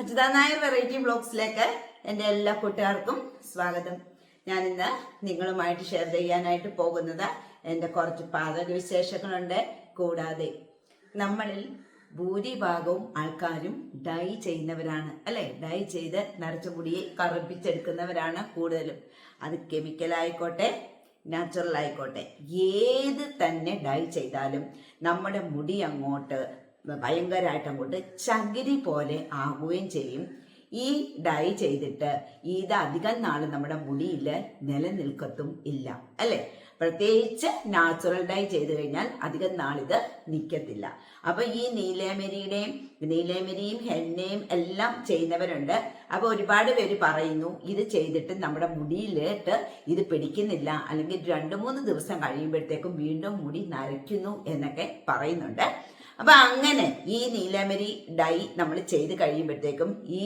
Ajitha Nair variety ബ്ലോഗ്സിലേക്ക് എന്റെ എല്ലാ കൂട്ടുകാർക്കും സ്വാഗതം. ഞാൻ ഇന്ന് നിങ്ങളുമായിട്ട് ഷെയർ ചെയ്യാനായിട്ട് പോകുന്നത് എന്റെ കുറച്ച് പാചക വിശേഷങ്ങളുണ്ട്. കൂടാതെ നമ്മളിൽ ഭൂരിഭാഗവും ആൾക്കാരും ഡൈ ചെയ്യുന്നവരാണ്. അല്ലെ? ഡൈ ചെയ്ത് നരച്ച മുടിയെ കറുപ്പിച്ചെടുക്കുന്നവരാണ് കൂടുതലും. അത് കെമിക്കൽ ആയിക്കോട്ടെ നാച്ചുറൽ ആയിക്കോട്ടെ. ഏത് തന്നെ ഡൈ ചെയ്താലും നമ്മുടെ മുടി അങ്ങോട്ട് ഭയങ്കരമായിട്ട് അങ്ങോട്ട് ചകിരി പോലെ ആകുകയും ചെയ്യും. ഈ ഡൈ ചെയ്തിട്ട് ഇത് അധികം നാൾ നമ്മുടെ മുടിയിൽ നിലനിൽക്കത്തും ഇല്ല അല്ലേ? പ്രത്യേകിച്ച് നാച്ചുറൽ ഡൈ ചെയ്ത് കഴിഞ്ഞാൽ അധികം നാളിത് നിൽക്കത്തില്ല അപ്പൊ ഈ നീലേമരിയുടെയും നീലേമരിയും ഹെന്നയും എല്ലാം ചെയ്യുന്നവരുണ്ട്. അപ്പൊ ഒരുപാട് പേര് പറയുന്നു ഇത് ചെയ്തിട്ട് നമ്മുടെ മുടിയിലിട്ട് ഇത് പിടിക്കുന്നില്ല. അല്ലെങ്കിൽ രണ്ടു മൂന്ന് ദിവസം കഴിയുമ്പോഴത്തേക്കും വീണ്ടും മുടി നരയ്ക്കുന്നു എന്നൊക്കെ പറയുന്നുണ്ട്. അപ്പൊ അങ്ങനെ ഈ നീലമരി ഡൈ നമ്മൾ ചെയ്ത് കഴിയുമ്പോഴത്തേക്കും ഈ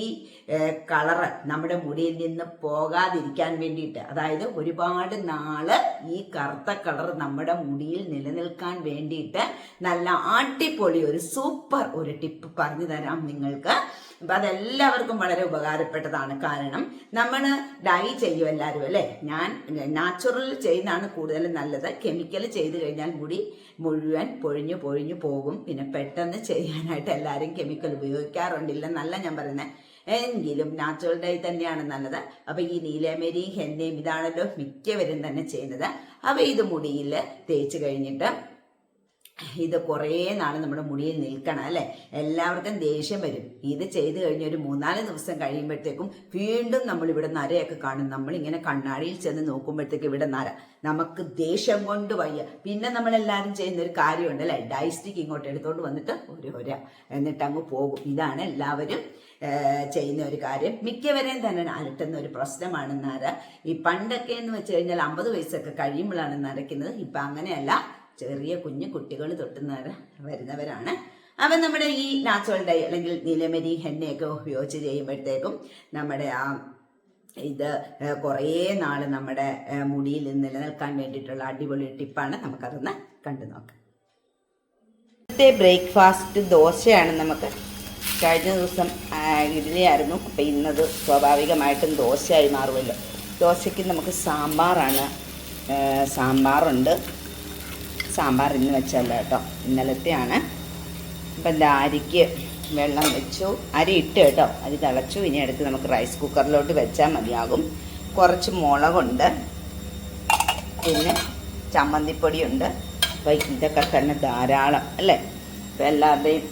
കളറ് നമ്മുടെ മുടിയിൽ നിന്ന് പോകാതിരിക്കാൻ വേണ്ടിയിട്ട് അതായത് ഒരുപാട് നാൾ ഈ കറുത്ത കളർ നമ്മുടെ മുടിയിൽ നിലനിൽക്കാൻ വേണ്ടിയിട്ട് നല്ല അടിപൊളി ഒരു സൂപ്പർ ഒരു ടിപ്പ് പറഞ്ഞു തരാം നിങ്ങൾക്ക്. അപ്പൊ അതെല്ലാവർക്കും വളരെ ഉപകാരപ്പെട്ടതാണ്. കാരണം നമ്മൾ ഡൈ ചെയ്യും എല്ലാവരും അല്ലേ? ഞാൻ നാച്ചുറൽ ചെയ്യുന്നതാണ് കൂടുതൽ നല്ലത്. കെമിക്കൽ ചെയ്ത് കഴിഞ്ഞാൽ മുടി മുഴുവൻ പൊഴിഞ്ഞു പൊഴിഞ്ഞു പോകും. പിന്നെ പെട്ടെന്ന് ചെയ്യാനായിട്ട് എല്ലാവരും കെമിക്കൽ ഉപയോഗിക്കാറുണ്ടില്ലെന്നല്ല ഞാൻ പറയുന്നത് എങ്കിലും നാച്ചുറൽ ഡൈ തന്നെയാണ് നല്ലത്. അപ്പൊ ഈ നീലമേരിയും ഹെന്നയും ഇതാണല്ലോ മിക്കവരും തന്നെ ചെയ്യുന്നത്. അപ്പൊ ഇത് മുടിയിൽ തേച്ച് കഴിഞ്ഞിട്ട് ഇത് കുറേ നാൾ നമ്മുടെ മുടിയിൽ നിൽക്കണം അല്ലേ? എല്ലാവർക്കും ദേഷ്യം വരും. ഇത് ചെയ്ത് കഴിഞ്ഞ ഒരു മൂന്നാൽ ദിവസം കഴിയുമ്പോഴത്തേക്കും വീണ്ടും നമ്മൾ ഇവിടെ നരയൊക്കെ കാണും. നമ്മൾ ഇങ്ങനെ കണ്ണാടിയിൽ ചെന്ന് നോക്കുമ്പോഴത്തേക്ക് ഇവിടെ നര. നമുക്ക് ദേഷ്യം കൊണ്ട് വയ്യ. പിന്നെ നമ്മളെല്ലാവരും ചെയ്യുന്ന ഒരു കാര്യമുണ്ട് അല്ലേ? ഡൈസ്റ്റിക്ക് ഇങ്ങോട്ട് എടുത്തോണ്ട് വന്നിട്ട് ഒരു ഒര. എന്നിട്ട് അങ്ങ് പോകും. ഇതാണ് എല്ലാവരും ചെയ്യുന്ന ഒരു കാര്യം. മിക്കവരെയും തന്നെ അലട്ടുന്ന ഒരു പ്രശ്നമാണ് നര. ഈ പണ്ടൊക്കെ എന്ന് വെച്ച് കഴിഞ്ഞാൽ അമ്പത് വയസ്സൊക്കെ കഴിയുമ്പോഴാണ് നരയ്ക്കുന്നത്. ഇപ്പം അങ്ങനെയല്ല. ചെറിയ കുഞ്ഞു കുട്ടികൾ തൊട്ടുന്നവർ വരുന്നവരാണ്. അവൻ നമ്മുടെ ഈ നാച്ചുറൽ ഡൈ അല്ലെങ്കിൽ നീലമരി എണ്ണയൊക്കെ ഉപയോഗിച്ച് ചെയ്യുമ്പോഴത്തേക്കും നമ്മുടെ ആ ഇത് കുറേ നാൾ നമ്മുടെ മുടിയിൽ നിലനിൽക്കാൻ വേണ്ടിയിട്ടുള്ള അടിപൊളി ടിപ്പാണ് നമുക്കതൊന്ന് കണ്ടു നോക്കാം. ഇന്നത്തെ ബ്രേക്ക്ഫാസ്റ്റ് ദോശയാണ് നമുക്ക്. കഴിഞ്ഞ ദിവസം ഇഡ്ഡലിയായിരുന്നു. അപ്പം ഇന്നത് സ്വാഭാവികമായിട്ടും ദോശയായി മാറുമല്ലോ. ദോശയ്ക്ക് നമുക്ക് സാമ്പാറാണ് സാമ്പാറുണ്ട്. സാമ്പാർ ഇന്ന് വെച്ചല്ല കേട്ടോ. ഇന്നലത്തെയാണ്. അപ്പം അരിക്ക് വെള്ളം വെച്ചു. അരി ഇട്ട് കേട്ടോ. അരി തിളച്ചു. ഇനി എടുത്ത് നമുക്ക് റൈസ് കുക്കറിലോട്ട് വെച്ചാൽ മതിയാകും. കുറച്ച് മുളകുണ്ട്. പിന്നെ ചമ്മന്തിപ്പൊടിയുണ്ട്. അപ്പം ഇതൊക്കെ തന്നെ ധാരാളം അല്ലേ? ഇപ്പം എല്ലാവരുടെയും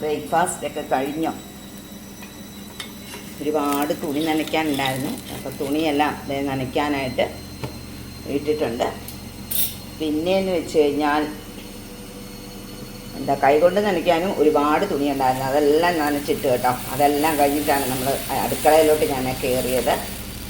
ബ്രേക്ക്ഫാസ്റ്റ് ഒക്കെ കഴിഞ്ഞോ. ഒരുപാട് തുണി നനയ്ക്കാനുണ്ടായിരുന്നു. അപ്പോൾ തുണിയെല്ലാം നനയ്ക്കാനായിട്ട് ഇട്ടിട്ടുണ്ട്. പിന്നെയെന്ന് വെച്ച് കഴിഞ്ഞാൽ എന്താ കൈകൊണ്ട് നനയ്ക്കാനും ഒരുപാട് തുണി ഉണ്ടായിരുന്നു അതെല്ലാം നനച്ചിട്ട് കേട്ടോ. അതെല്ലാം കഴിഞ്ഞിട്ടാണ് നമ്മൾ അടുക്കളയിലോട്ട് ഞാൻ കയറിയത്.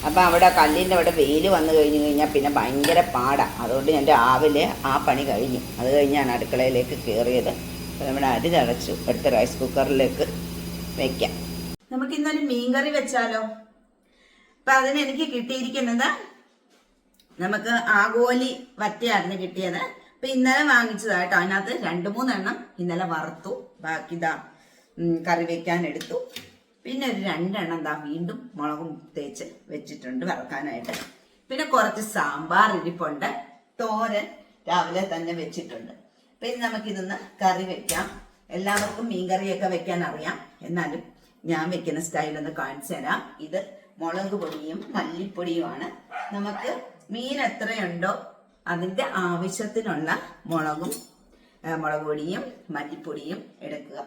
അപ്പോൾ അവിടെ കല്ലിന്റെ അവിടെ വെയിൽ വന്നു കഴിഞ്ഞ് കഴിഞ്ഞാൽ പിന്നെ ഭയങ്കര പാടാണ് അതുകൊണ്ട് ഞാൻ രാവിലെ ആ പണി കഴിഞ്ഞു. അത് കഴിഞ്ഞാണ് അടുക്കളയിലേക്ക് കയറിയത്. അപ്പോൾ നമ്മുടെ അരി തടച്ചു അടുത്ത റൈസ് കുക്കറിലേക്ക് വെക്കാം. നമുക്ക് ഇന്നൊരു മീൻകറി വെച്ചാലോ? അപ്പം അതിനെനിക്ക് കിട്ടിയിരിക്കുന്നത് നമുക്ക് ആഗോലി വറ്റയായിരുന്നു കിട്ടിയത്. അപ്പൊ ഇന്നലെ വാങ്ങിച്ചതാട്ടോ അതിനകത്ത് രണ്ടു മൂന്നെണ്ണം ഇന്നലെ വറുത്തു. ബാക്കി ഇതാ കറി വെക്കാൻ എടുത്തു. പിന്നെ ഒരു രണ്ടെണ്ണം എന്താ വീണ്ടും മുളകും തേച്ച് വെച്ചിട്ടുണ്ട് വറക്കാനായിട്ട്. പിന്നെ കുറച്ച് സാമ്പാർ ഇരിപ്പുണ്ട്. തോരൻ രാവിലെ തന്നെ വെച്ചിട്ടുണ്ട്. പിന്നെ നമുക്ക് നമുക്കിതൊന്ന് കറി വെക്കാം. എല്ലാവർക്കും മീൻകറിയൊക്കെ വെക്കാൻ അറിയാം. എന്നാലും ഞാൻ വെക്കുന്ന സ്റ്റൈലൊന്ന് കാണിച്ചു തരാം. ഇത് മുളക് പൊടിയും മല്ലിപ്പൊടിയുമാണ്. നമുക്ക് മീൻ എത്രയുണ്ടോ അതിന്റെ ആവശ്യത്തിനുള്ള മുളകും മുളക് പൊടിയും മല്ലിപ്പൊടിയും എടുക്കുക.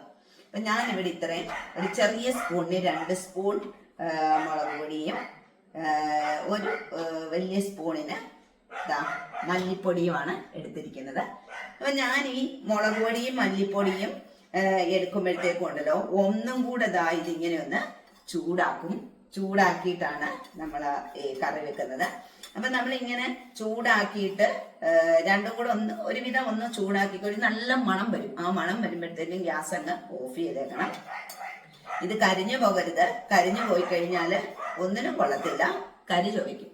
ഞാൻ ഇവിടെ ഇത്രയും ഒരു ചെറിയ സ്പൂണിന് രണ്ട് സ്പൂൺ മുളക് പൊടിയും ഒരു വലിയ സ്പൂണിന് ഇതാ മല്ലിപ്പൊടിയുമാണ് എടുത്തിരിക്കുന്നത്. അപ്പം ഞാൻ ഈ മുളക് പൊടിയും മല്ലിപ്പൊടിയും എടുക്കുമ്പോഴത്തേക്കും ഉണ്ടല്ലോ ഒന്നും കൂടെ ഇതാ ഇതിങ്ങനെ ഒന്ന് ചൂടാക്കും. ചൂടാക്കിയിട്ടാണ് നമ്മൾ കറി വെക്കുന്നത്. അപ്പൊ നമ്മൾ ഇങ്ങനെ ചൂടാക്കിയിട്ട് രണ്ടും കൂടെ ഒന്ന് ഒരുവിധം ഒന്ന് ചൂടാക്കി ഒരു നല്ല മണം വരും. ആ മണം വരുമ്പോഴത്തേക്കും ഗ്യാസ് അങ്ങ് ഓഫ് ചെയ്തേക്കണം. ഇത് കരിഞ്ഞു പോകരുത്. കരിഞ്ഞു പോയി കഴിഞ്ഞാൽ ഒന്നിനും കൊള്ളത്തില്ല. കരി ചോദിക്കും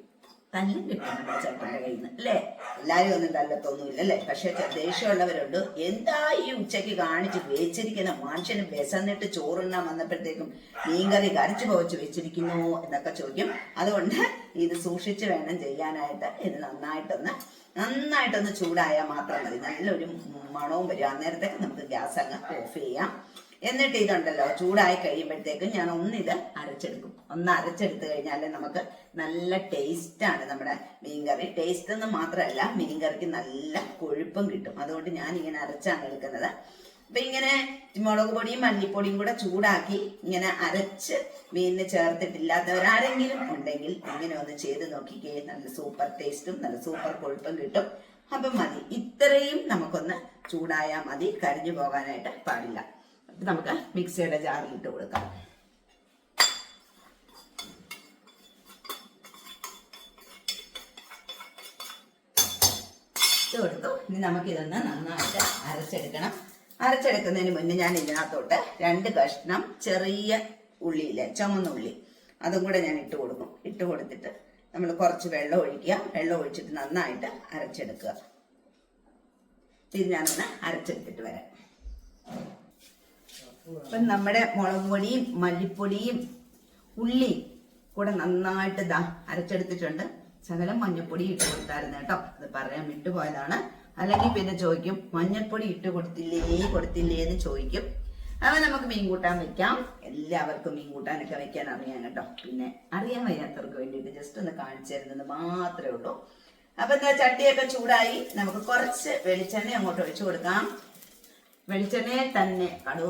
തല്ലും കിട്ടും ചേട്ടന്റെ കയ്യിൽ നിന്ന് അല്ലേ? എല്ലാവരും ഒന്നും തല്ലത്തൊന്നുമില്ല അല്ലേ? പക്ഷെ ദേഷ്യമുള്ളവരുണ്ട്. എന്താ ഈ ഉച്ചയ്ക്ക് കാണിച്ച് വേച്ചിരിക്കുന്ന മനുഷ്യന് വിസന്നിട്ട് ചോറുണ്ണാൻ വന്നപ്പോഴത്തേക്കും മീൻകറി കരച്ചു പോവച്ച് വെച്ചിരിക്കുന്നു എന്നൊക്കെ ചോദിക്കും. അതുകൊണ്ട് ഇത് സൂക്ഷിച്ച് വേണം ചെയ്യാനായിട്ട്. ഇത് നന്നായിട്ടൊന്ന് നന്നായിട്ടൊന്ന് ചൂടായാൽ മാത്രം മതി. നല്ലൊരു മണവും വരും. അന്നേരത്തേക്ക് നമുക്ക് ഗ്യാസ് അങ്ങ് ഓഫ് ചെയ്യാം. എന്നിട്ട് ഇതുണ്ടല്ലോ ചൂടായി കഴിയുമ്പോഴത്തേക്കും ഞാൻ ഒന്നിത് അരച്ചെടുക്കും. ഒന്ന് അരച്ചെടുത്ത് കഴിഞ്ഞാൽ നമുക്ക് നല്ല ടേസ്റ്റാണ് നമ്മുടെ മീൻകറി. ടേസ്റ്റ് എന്ന് മാത്രമല്ല മീൻകറിക്ക് നല്ല കൊഴുപ്പും കിട്ടും. അതുകൊണ്ട് ഞാൻ ഇങ്ങനെ അരച്ചാണ് എടുക്കുന്നത്. അപ്പൊ ഇങ്ങനെ മുളക് പൊടിയും മല്ലിപ്പൊടിയും കൂടെ ചൂടാക്കി ഇങ്ങനെ അരച്ച് മീനിന് ചേർത്തിട്ടില്ലാത്തവരാരെങ്കിലും ഉണ്ടെങ്കിൽ ഇങ്ങനെ ഒന്ന് ചെയ്ത് നോക്കിക്കേ. നല്ല സൂപ്പർ ടേസ്റ്റും നല്ല സൂപ്പർ കൊഴുപ്പും കിട്ടും. അപ്പം മതി. ഇത്രയും നമുക്കൊന്ന് ചൂടായാൽ മതി. കരിഞ്ഞു പോകാനായിട്ട് പാടില്ല. ഇത് നമുക്ക് മിക്സിയുടെ ജാറിൽ ഇട്ട് കൊടുക്കാം. ഇട്ട് കൊടുത്തു. ഇനി നമുക്കിതൊന്ന് നന്നായിട്ട് അരച്ചെടുക്കണം. അരച്ചെടുക്കുന്നതിന് മുന്നേ ഞാൻ ഇതിനകത്തോട്ട് രണ്ട് കഷ്ണം ചെറിയ ഉള്ളിയില്ലേ ചുമന്ന ഉള്ളി അതും കൂടെ ഞാൻ ഇട്ട് കൊടുക്കും. ഇട്ട് കൊടുത്തിട്ട് നമ്മൾ കുറച്ച് വെള്ളം ഒഴിക്കുക. വെള്ളം ഒഴിച്ചിട്ട് നന്നായിട്ട് അരച്ചെടുക്കുക. ഇത് ഞാനൊന്ന് അരച്ചെടുത്തിട്ട് വരാം. ഇപ്പം നമ്മുടെ മുളക് പൊടിയും മല്ലിപ്പൊടിയും ഉള്ളി കൂടെ നന്നായിട്ട് ദാ അരച്ചെടുത്തിട്ടുണ്ട്. ശകലം മഞ്ഞപ്പൊടി ഇട്ട് കൊടുത്തായിരുന്നു കേട്ടോ. അത് പറയാൻ വിട്ടുപോയതാണ് അല്ലെങ്കിൽ പിന്നെ ചോദിക്കും മഞ്ഞൾപ്പൊടി ഇട്ട് കൊടുത്തില്ലേ കൊടുത്തില്ലേ എന്ന് ചോദിക്കും. അപ്പൊ നമുക്ക് മീൻ കൂട്ടാൻ വെക്കാം. എല്ലാവർക്കും മീൻ കൂട്ടാനൊക്കെ വെക്കാൻ അറിയാം കേട്ടോ. പിന്നെ അറിയാൻ വയ്യാത്തവർക്ക് വേണ്ടിയിട്ട് ജസ്റ്റ് ഒന്ന് കാണിച്ചു തരുന്നത് മാത്രമേ ഉള്ളൂ. അപ്പൊ എന്താ ചട്ടിയൊക്കെ ചൂടായി. നമുക്ക് കുറച്ച് വെളിച്ചെണ്ണ അങ്ങോട്ട് ഒഴിച്ചു കൊടുക്കാം. വെളിച്ചെണ്ണയിൽ തന്നെ കടുക്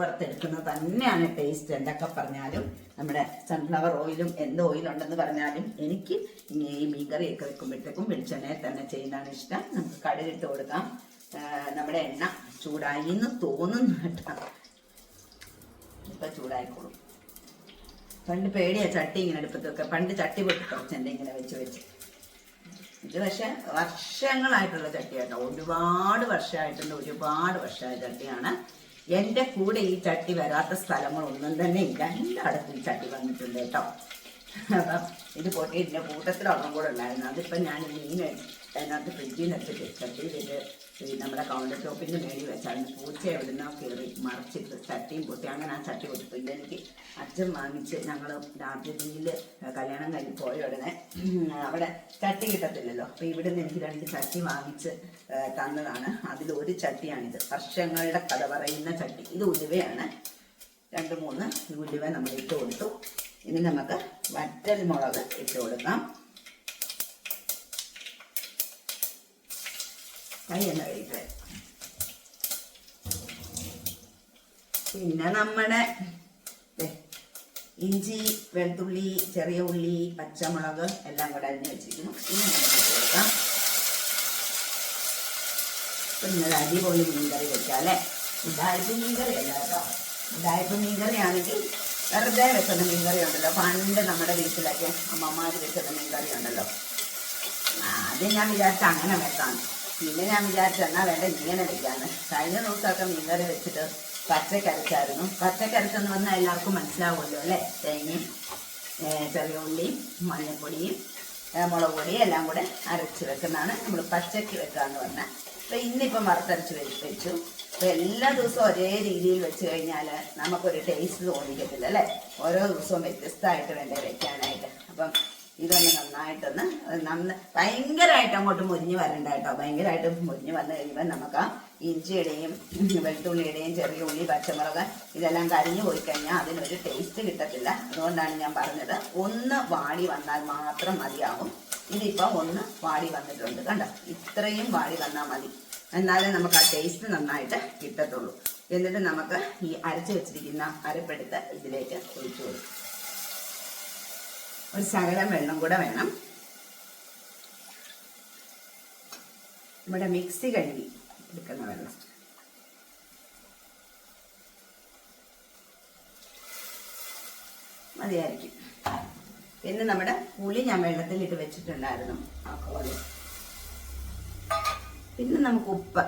തന്നെയാണ് ടേസ്റ്റ് എന്തൊക്കെ പറഞ്ഞാലും നമ്മുടെ സൺഫ്ലവർ ഓയിലും എന്ത് ഓയിലുണ്ടെന്ന് പറഞ്ഞാലും എനിക്ക് ഈ മീൻകറിയൊക്കെ വെക്കുമ്പോഴത്തേക്കും വെളിച്ചെണ്ണയെ തന്നെ ചെയ്യുന്നതാണ് ഇഷ്ടം. നമുക്ക് കടുകിട്ട് കൊടുക്കാം. നമ്മുടെ എണ്ണ ചൂടായി എന്ന് തോന്നുന്നു കേട്ടോ. ഇപ്പൊ ചൂടായിക്കോളും. പണ്ട് പേടിയാ ചട്ടി ഇങ്ങനെ എടുപ്പത്തൊക്കെ പണ്ട് ചട്ടി പൊട്ടി കുറച്ച് എന്തെങ്കിലും വെച്ച് വെച്ച്. ഇത് പക്ഷെ വർഷങ്ങളായിട്ടുള്ള ചട്ടി കേട്ടോ ഒരുപാട് വർഷമായിട്ടുണ്ട് ഒരുപാട് വർഷമായ ചട്ടിയാണ്. എന്റെ കൂടെ ഈ ചട്ടി വരാത്ത സ്ഥലങ്ങളൊന്നും തന്നെ ഇല്ല. എല്ലായിടത്തും ഈ ചട്ടി വന്നിട്ടുണ്ട് കേട്ടോ. അപ്പം ഇത് പൊട്ടി ഇതിന്റെ കൂട്ടത്തിലൊന്നും കൂടെ ഉണ്ടായിരുന്നു. അതിപ്പം ഞാൻ മീൻ അതിനകത്ത് എടുത്തിട്ട് ചട്ടിയിലിട്ട് ഈ നമ്മുടെ കൗണ്ടർ ടോപ്പിന് മേടി വെച്ചാണ് പൂച്ച എവിടുന്നോ കയറി മറിച്ചിട്ട് ചട്ടിയും പൊട്ടി. അങ്ങനെ ആ ചട്ടി പൊട്ടിപ്പോയി. ഇതെനിക്ക് അച്ഛൻ വാങ്ങിച്ച് ഞങ്ങൾ ഡാർജിലിംഗിൽ കല്യാണം കഴിഞ്ഞ് പോയ ഉടനെ അവിടെ ചട്ടി കിട്ടത്തില്ലല്ലോ. അപ്പോൾ ഇവിടുന്ന് എനിക്ക് രണ്ട് ചട്ടി വാങ്ങിച്ച് തന്നതാണ്. അതിൽ ഒരു ചട്ടിയാണിത്. വർഷങ്ങളുടെ കഥ പറയുന്ന ചട്ടി. ഇത് ഉലുവയാണ്. രണ്ട് മൂന്ന് ഉലുവ നമ്മൾ ഇട്ട് കൊടുത്തു. ഇനി നമുക്ക് വറ്റൽ മുളക് ഇട്ട് കൊടുക്കാം. കൈ എണ്ണ പിന്നെ നമ്മുടെ ഇഞ്ചി വെളുത്തുള്ളി ചെറിയ ഉള്ളി പച്ചമുളക് എല്ലാം കൂടെ അരിഞ്ഞ് വെച്ചിരിക്കുന്നു. ഇനി നമുക്ക് കൊടുക്കാം. പിന്നെ ഒരു അടിപൊളി മീൻകറി അല്ലേ? ഇതായിട്ട് മീൻകറി അല്ല കേട്ടോ. ഇതായിട്ട് മീൻകറി ആണെങ്കിൽ വെറുതെ വെച്ചത് മീൻകറി ഉണ്ടല്ലോ പണ്ട് നമ്മുടെ വീട്ടിലൊക്കെ അമ്മമാർ വെച്ചത് മീൻകറി ഉണ്ടല്ലോ ആദ്യം ഞാൻ വിചാരിച്ച അങ്ങനെ വെക്കാം പിന്നെ ഞാൻ വിചാരിച്ചു എന്നാ വേണ്ട ഇങ്ങനെ വെക്കാന്ന് കഴിഞ്ഞ ദിവസമൊക്കെ മീൻകറി വെച്ചിട്ട് പച്ചക്കരച്ചായിരുന്നു പച്ചക്കരച്ചെന്ന് പറഞ്ഞാൽ എല്ലാവർക്കും മനസ്സിലാവുമല്ലോ അല്ലേ? തേങ്ങയും ചെറിയ ഉള്ളിയും മഞ്ഞൾപ്പൊടിയും ഏ, മുളക് പൊടിയും എല്ലാം കൂടെ അരച്ച് വെക്കുന്നതാണ് നമ്മൾ പച്ചക്ക് വെക്കാന്ന് പറഞ്ഞാൽ. അപ്പൊ ഇന്നിപ്പം വറുത്തരച്ച് വെച്ചു. അപ്പൊ എല്ലാ ദിവസവും ഒരേ രീതിയിൽ വെച്ച് കഴിഞ്ഞാൽ നമുക്കൊരു ടേസ്റ്റ് തോന്നിക്കത്തില്ല അല്ലേ? ഓരോ ദിവസവും വ്യത്യസ്തമായിട്ട് വേണ്ടേ വെക്കാനായിട്ട്. അപ്പം ഇതൊന്ന് നന്നായിട്ടൊന്ന് നന്ന ഭയങ്കരമായിട്ട് അങ്ങോട്ട് മുരിഞ്ഞ് വരണ്ട കേട്ടോ. ഭയങ്കരമായിട്ട് മുരിഞ്ഞ് വന്നു കഴിയുമ്പോൾ നമുക്ക് ഇഞ്ചിയുടെയും വെളുത്തുള്ളിയുടെയും ചെറിയ ഉള്ളി പച്ചമുളക് ഇതെല്ലാം കരിഞ്ഞു പോയി കഴിഞ്ഞാൽ അതിനൊരു ടേസ്റ്റ് കിട്ടത്തില്ല. അതുകൊണ്ടാണ് ഞാൻ പറഞ്ഞത് ഒന്ന് വാടി വന്നാൽ മാത്രം മതിയാവും. ഇതിപ്പോൾ ഒന്ന് വാടി വന്നിട്ടുണ്ട് കണ്ടോ? ഇത്രയും വാടി വന്നാൽ മതി. എന്നാലേ നമുക്ക് ആ ടേസ്റ്റ് നന്നായിട്ട് കിട്ടത്തുള്ളൂ. എന്നിട്ട് നമുക്ക് ഈ അരച്ച് വെച്ചിരിക്കുന്ന അരപ്പെടുത്ത് ഇതിലേക്ക് ഒഴിച്ചു കൊടുക്കും. ഒരു ശകലം വെള്ളം കൂടെ വേണം. നമ്മുടെ മിക്സി കഴുകി എടുക്കുന്ന വെള്ളം. മതിയായിരിക്കും. പിന്നെ നമ്മുടെ പുളി ഞാൻ വെള്ളത്തിലിട്ട് വെച്ചിട്ടുണ്ടായിരുന്നു. ആ പിന്നെ നമുക്ക് ഉപ്പ്.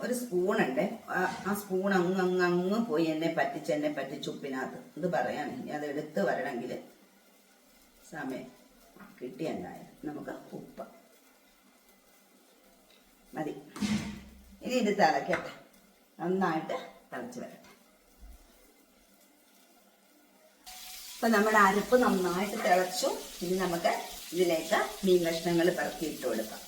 ഒരു സ്പൂണുണ്ട് ആ- സ്പൂൺ അങ്ങ് അങ്ങ് അങ്ങ് പോയി എന്നെ പറ്റിച്ച് എന്നെ പറ്റിച്ച് ഉപ്പിനകത്ത്. ഇത് പറയാൻ അത് എടുത്ത് വരണമെങ്കിൽ സമയം കിട്ടിയുണ്ടായത് നമുക്ക് ഉപ്പ്. മതി. ഇനി ഇത് തിളക്കട്ടെ. നന്നായിട്ട് തിളച്ച് വരട്ടെ. അപ്പൊ നമ്മുടെ അരപ്പ് നന്നായിട്ട് തിളച്ചു. ഇനി നമുക്ക് ഇതിലേക്ക് മീൻ കഷ്ണങ്ങൾ പറക്കി ഇട്ട് കൊടുക്കാം.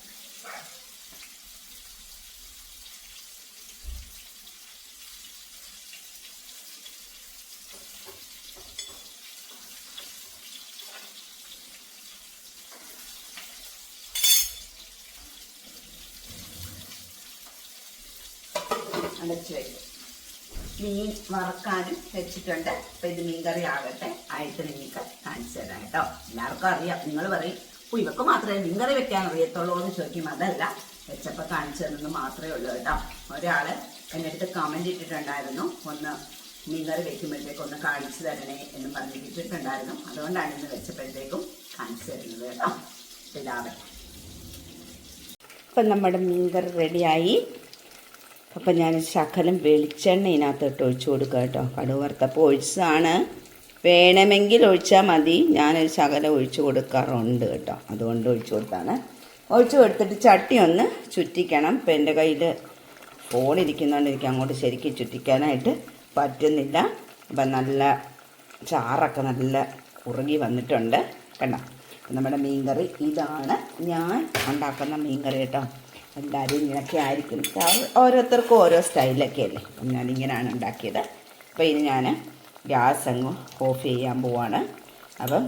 അടച്ചു വയ്ക്കും മീൻ വറക്കാനും വെച്ചിട്ടുണ്ട്. അപ്പൊ ഇത് മീൻകറി ആകട്ടെ. ആയിട്ട് നിങ്ങൾക്ക് കാണിച്ചു തരാം കേട്ടോ. എല്ലാവർക്കും അറിയാം. നിങ്ങൾ പറയും ഓ ഇവക്ക് മാത്രമേ മീൻകറി വെക്കാൻ അറിയത്തുള്ളൂ എന്ന് ചോദിക്കും. അതല്ല വെച്ചപ്പോൾ കാണിച്ചു തന്നെന്ന് മാത്രമേ ഉള്ളൂ കേട്ടോ. ഒരാൾ എന്റെ അടുത്ത് കമന്റ് ഇട്ടിട്ടുണ്ടായിരുന്നു. ഒന്ന് മീൻകറി വെക്കുമ്പോഴത്തേക്കും ഒന്ന് കാണിച്ചു തരണേ എന്ന് പറഞ്ഞിട്ട് ഇട്ടിട്ടുണ്ടായിരുന്നു. അതുകൊണ്ടാണ് ഇന്ന് വെച്ചപ്പോഴത്തേക്കും കാണിച്ചു തരുന്നത് കേട്ടോ. അപ്പൊ ഇതാവട്ടെ. അപ്പം നമ്മുടെ മീൻകറി റെഡിയായി അപ്പം ഞാൻ ശകലം വെളിച്ചെണ്ണ ഇതിനകത്തോട്ട് ഒഴിച്ചു കൊടുക്കുക കേട്ടോ. കടുക് വറുത്തപ്പോൾ ഒഴിച്ചതാണ്. വേണമെങ്കിൽ ഒഴിച്ചാൽ മതി. ഞാനൊരു ശകലം ഒഴിച്ചു കൊടുക്കാറുണ്ട് കേട്ടോ. അതുകൊണ്ട് ഒഴിച്ചു കൊടുത്താണ്. ഒഴിച്ചു കൊടുത്തിട്ട് ചട്ടി ഒന്ന് ചുറ്റിക്കണം. ഇപ്പം എന്റെ കയ്യിൽ ഫോണിരിക്കുന്നതുകൊണ്ട് എനിക്ക് അങ്ങോട്ട് ശരിക്കും ചുറ്റിക്കാനായിട്ട് പറ്റുന്നില്ല. അപ്പം നല്ല ചാറൊക്കെ നല്ല കുറുകി വന്നിട്ടുണ്ട്. കണ്ടോ? നമ്മുടെ മീൻകറി ഇതാണ്. ഞാൻ ഉണ്ടാക്കുന്ന മീൻകറി കേട്ടോ. എല്ലാവരും ഇങ്ങനെയൊക്കെ ആയിരിക്കും. ഓരോരുത്തർക്കും ഓരോ സ്റ്റൈലൊക്കെ അല്ലേ? ഞാനിങ്ങനെയാണ് ഉണ്ടാക്കിയത്. അപ്പോൾ ഇനി ഞാൻ ഗ്യാസ് അങ്ങ് ഓഫ് ചെയ്യാൻ പോവാണ്. അപ്പം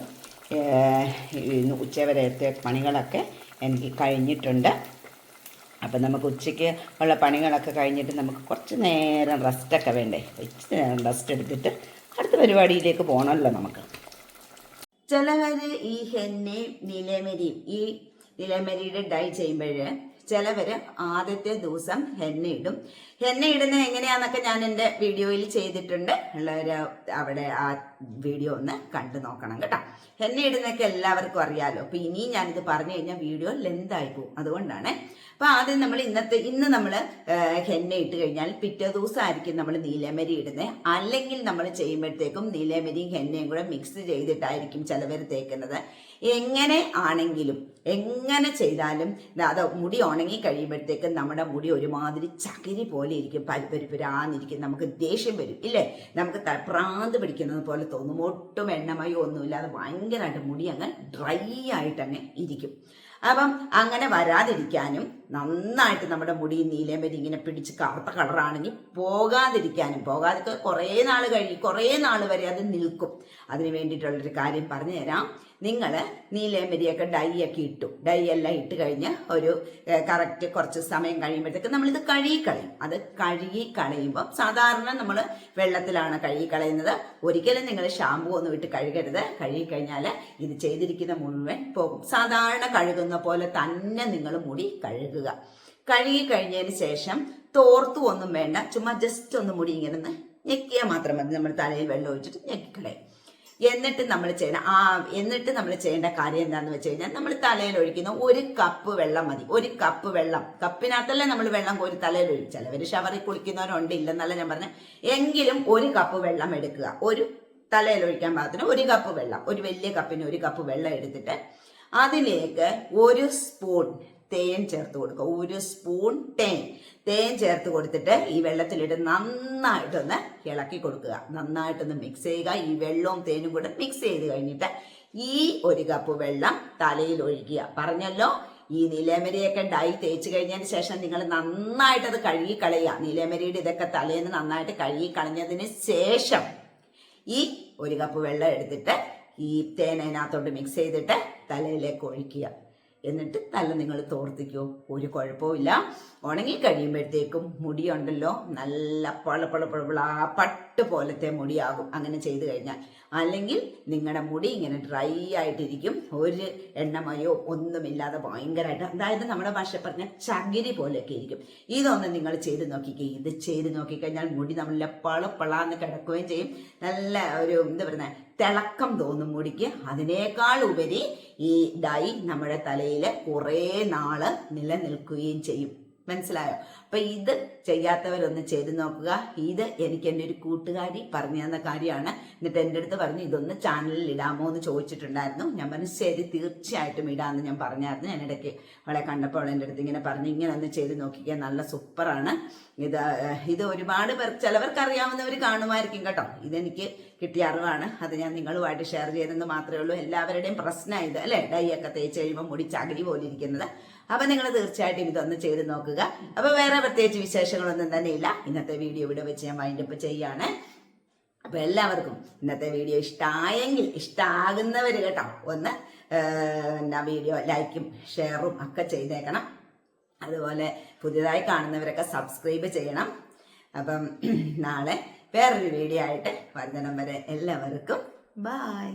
ഇന്ന് ഉച്ചവരത്തെ പണികളൊക്കെ എനിക്ക് കഴിഞ്ഞിട്ടുണ്ട്. അപ്പം നമുക്ക് ഉച്ചയ്ക്ക് ഉള്ള പണികളൊക്കെ കഴിഞ്ഞിട്ട് നമുക്ക് കുറച്ച് നേരം റെസ്റ്റൊക്കെ വേണ്ടേ? ഇച്ചിരി നേരം റെസ്റ്റ് എടുത്തിട്ട് അടുത്ത പരിപാടിയിലേക്ക് പോകണമല്ലോ നമുക്ക്. ചിലവർ ഈ ഹെന്നയും നീലമരിയും ഈ നിലമരിയുടെ ഡൈ ചെയ്യുമ്പോഴ് ചിലവര് ആദ്യത്തെ ദിവസം ഹെന്ന ഇടും ഹെന്ന ഇടുന്നത് എങ്ങനെയാന്നൊക്കെ ഞാൻ എന്റെ വീഡിയോയിൽ ചെയ്തിട്ടുണ്ട്. ഉള്ളവര് അവിടെ ആ വീഡിയോ ഒന്ന് കണ്ടു നോക്കണം കേട്ടോ. ഹെന്ന ഇടുന്നൊക്കെ എല്ലാവർക്കും അറിയാലോ. അപ്പൊ ഇനിയും ഞാനിത് പറഞ്ഞു കഴിഞ്ഞാൽ വീഡിയോ ലെന്തായി പോകും. അതുകൊണ്ടാണ്. അപ്പൊ ആദ്യം നമ്മൾ ഇന്നത്തെ ഇന്ന് നമ്മൾ ഹെന്ന ഇട്ട് കഴിഞ്ഞാൽ പിറ്റേ ദിവസം ആയിരിക്കും നമ്മൾ നീലമരി ഇടുന്നത് അല്ലെങ്കിൽ നമ്മൾ ചെയ്യുമ്പോഴത്തേക്കും നീലമരിയും ഹെന്നയും കൂടെ മിക്സ് ചെയ്തിട്ടായിരിക്കും ചിലവർ തേക്കുന്നത്. എങ്ങനെ ആണെങ്കിലും എങ്ങനെ ചെയ്താലും അത് മുടി ഉണങ്ങി കഴിയുമ്പോഴത്തേക്ക് നമ്മുടെ മുടി ഒരുമാതിരി ചകിരി പോലെ ഇരിക്കും. പരിപരിപുരാന്നിരിക്കും നമുക്ക് ദേഷ്യം വരും ഇല്ലേ? നമുക്ക് പ്രാന്ത് പിടിക്കുന്നത് പോലെ തോന്നും. ഒട്ടും എണ്ണമയോ ഒന്നുമില്ലാതെ ഭയങ്കരമായിട്ട് മുടി അങ്ങ് ഡ്രൈ ആയിട്ട് അങ്ങ് ഇരിക്കും. അപ്പം അങ്ങനെ വരാതിരിക്കാനും നന്നായിട്ട് നമ്മുടെ മുടി നീലമരി ഇങ്ങനെ പിടിച്ച് കറുത്ത കളറാണെങ്കിൽ പോകാതിരിക്കാനും പോകാതെ കുറേ നാൾ കഴിഞ്ഞ് കുറേ നാൾ വരെ അത് നിൽക്കും. അതിന് വേണ്ടിയിട്ടുള്ളൊരു കാര്യം പറഞ്ഞു തരാം. നിങ്ങൾ നീലേമ്പരിയൊക്കെ ഡൈ ഒക്കെ ഇട്ടു. ഡൈ എല്ലാം ഇട്ട് കഴിഞ്ഞ് ഒരു കറക്റ്റ് കുറച്ച് സമയം കഴിയുമ്പോഴത്തേക്ക് നമ്മളിത് കഴുകി കളയും അത് കഴുകി കളയുമ്പം സാധാരണ നമ്മൾ വെള്ളത്തിലാണ് കഴുകി കളയുന്നത് ഒരിക്കലും നിങ്ങൾ ഷാമ്പു ഒന്നും ഇട്ട് കഴുകരുത്. കഴുകി കഴിഞ്ഞാൽ ഇത് ചെയ്തിരിക്കുന്ന മുഴുവൻ പോകും. സാധാരണ കഴുകുന്ന പോലെ തന്നെ നിങ്ങൾ മുടി കഴുകുക. കഴുകി കഴിഞ്ഞതിന് ശേഷം തോർത്തു ഒന്നും വേണ്ട. ചുമ്മാ ജസ്റ്റ് ഒന്ന് മുടി ഇങ്ങനെ ഞെക്കിയാൽ മാത്രം മതി. നമ്മൾ തലയിൽ വെള്ളം ഒഴിച്ചിട്ട് ഞെക്കിക്കളയും. എന്നിട്ട് നമ്മൾ ചെയ്യണം ആ എന്നിട്ട് നമ്മൾ ചെയ്യേണ്ട കാര്യം എന്താണെന്ന് വെച്ച് കഴിഞ്ഞാൽ നമ്മൾ തലയിൽ ഒഴിക്കുന്ന ഒരു കപ്പ് വെള്ളം മതി. ഒരു കപ്പ് വെള്ളം. കപ്പിനകത്തല്ലേ നമ്മൾ വെള്ളം കോരി തലയിൽ ഒഴിക്കും ചിലവർ ഷവറിൽ കുളിക്കുന്നവരുണ്ട് ഇല്ലെന്നല്ല ഞാൻ പറഞ്ഞ. എങ്കിലും ഒരു കപ്പ് വെള്ളം എടുക്കുക. ഒരു തലയിൽ ഒഴിക്കാൻ പാകത്തിന് ഒരു കപ്പ് വെള്ളം. ഒരു വലിയ കപ്പിന് ഒരു കപ്പ് വെള്ളം എടുത്തിട്ട് അതിലേക്ക് ഒരു സ്പൂൺ തേൻ ചേർത്ത് കൊടുക്കുക. ഒരു സ്പൂൺ തേൻ. തേൻ ചേർത്ത് കൊടുത്തിട്ട് ഈ വെള്ളത്തിലിട്ട് നന്നായിട്ടൊന്ന് ഇളക്കി കൊടുക്കുക. നന്നായിട്ടൊന്ന് മിക്സ് ചെയ്യുക. ഈ വെള്ളവും തേനും കൂടെ മിക്സ് ചെയ്ത് കഴിഞ്ഞിട്ട് ഈ ഒരു കപ്പ് വെള്ളം തലയിൽ ഒഴിക്കുക. പറഞ്ഞല്ലോ ഈ നീലമരിയൊക്കെ ഡൈ തേച്ച് കഴിഞ്ഞതിന് ശേഷം നിങ്ങൾ നന്നായിട്ട് അത് കഴുകി കളയുക നീലമരിയുടെ ഇതൊക്കെ തലേന്ന് നന്നായിട്ട് കഴുകി കളഞ്ഞതിന് ശേഷം ഈ ഒരു കപ്പ് വെള്ളം എടുത്തിട്ട് ഈ തേനതിനകത്തോട്ട് മിക്സ് ചെയ്തിട്ട് തലയിലേക്ക് ഒഴിക്കുക. എന്നിട്ട് തല നിങ്ങൾ തോർത്തിക്കോ. ഒരു കുഴപ്പമില്ല ഉണങ്ങി കഴിയുമ്പോഴത്തേക്കും മുടിയുണ്ടല്ലോ. നല്ല പള പള പള പള പട്ട് പോലത്തെ മുടിയാകും. അങ്ങനെ ചെയ്തു കഴിഞ്ഞാൽ. അല്ലെങ്കിൽ നിങ്ങളുടെ മുടി ഇങ്ങനെ ഡ്രൈ ആയിട്ടിരിക്കും. ഒരു എണ്ണമയോ ഒന്നുമില്ലാതെ ഭയങ്കരമായിട്ട് അതായത് നമ്മുടെ ഭാഷ പറഞ്ഞ ചകിരി പോലെയൊക്കെ ഇരിക്കും. ഇതൊന്ന് നിങ്ങൾ ചെയ്ത് നോക്കിക്കേ. ഇത് ചെയ്ത് നോക്കിക്കഴിഞ്ഞാൽ മുടി നമ്മളെ പള പളാന്ന് കിടക്കുകയും ചെയ്യും. നല്ല ഒരു എന്താ പറയുന്നത് തിളക്കം തോന്നും മുടിക്ക്. അതിനേക്കാൾ ഉപരി ഈ ഡൈ നമ്മുടെ തലയിൽ കുറേ നാൾ നിലനിൽക്കുകയും ചെയ്യും. മനസ്സിലായോ? അപ്പൊ ഇത് ചെയ്യാത്തവരൊന്ന് ചെയ്ത് നോക്കുക. ഇത് എനിക്ക് എന്റെ ഒരു കൂട്ടുകാരി പറഞ്ഞു തന്ന കാര്യമാണ്. എന്നിട്ട് എന്റെ അടുത്ത് പറഞ്ഞു ഇതൊന്ന് ചാനലിൽ ഇടാമോ എന്ന് ചോദിച്ചിട്ടുണ്ടായിരുന്നു. ഞാൻ പറഞ്ഞു ശരി തീർച്ചയായിട്ടും ഇടാമെന്ന് ഞാൻ പറഞ്ഞായിരുന്നു. ഞാൻ ഇടയ്ക്ക് അവളെ കണ്ടപ്പോൾ എന്റെ അടുത്ത് ഇങ്ങനെ പറഞ്ഞു ഇങ്ങനെ ഒന്ന് ചെയ്ത് നോക്കിക്കാൻ നല്ല സൂപ്പറാണ് ഇത് ഇത് ഒരുപാട് പേർ ചിലവർക്ക് അറിയാവുന്നവർ കാണുമായിരിക്കും കേട്ടോ. ഇതെനിക്ക് കിട്ടിയ അറിവാണ്. അത് ഞാൻ നിങ്ങളുമായിട്ട് ഷെയർ ചെയ്തെന്ന് മാത്രമേ ഉള്ളൂ. എല്ലാവരുടെയും പ്രശ്നം ഇത് അല്ലേ? ഡൈ ഒക്കെ തേച്ച് കഴിയുമ്പോൾ മുടി ചകിരി പോലെ ഇരിക്കുന്നത്. അപ്പൊ നിങ്ങൾ തീർച്ചയായിട്ടും ഇതൊന്ന് ചെയ്ത് നോക്കുക. അപ്പോൾ വേറെ പ്രത്യേകിച്ച് വിശേഷങ്ങളൊന്നും തന്നെ ഇല്ല. ഇന്നത്തെ വീഡിയോ ഇവിടെ വെച്ച് ഞാൻ വൈൻഡ് അപ്പ് ചെയ്യാണ്. അപ്പോൾ എല്ലാവർക്കും ഇന്നത്തെ വീഡിയോ ഇഷ്ടമായെങ്കിൽ ഇഷ്ടമാകുന്നവർ കേട്ടോ ഒന്ന് എന്നാ വീഡിയോ ലൈക്കും ഷെയറും ഒക്കെ ചെയ്തേക്കണം. അതുപോലെ പുതിയതായി കാണുന്നവരൊക്കെ സബ്സ്ക്രൈബ് ചെയ്യണം. അപ്പം നാളെ വേറൊരു വീഡിയോ ആയിട്ട് വന്ദനം വരെ എല്ലാവർക്കും ബായ്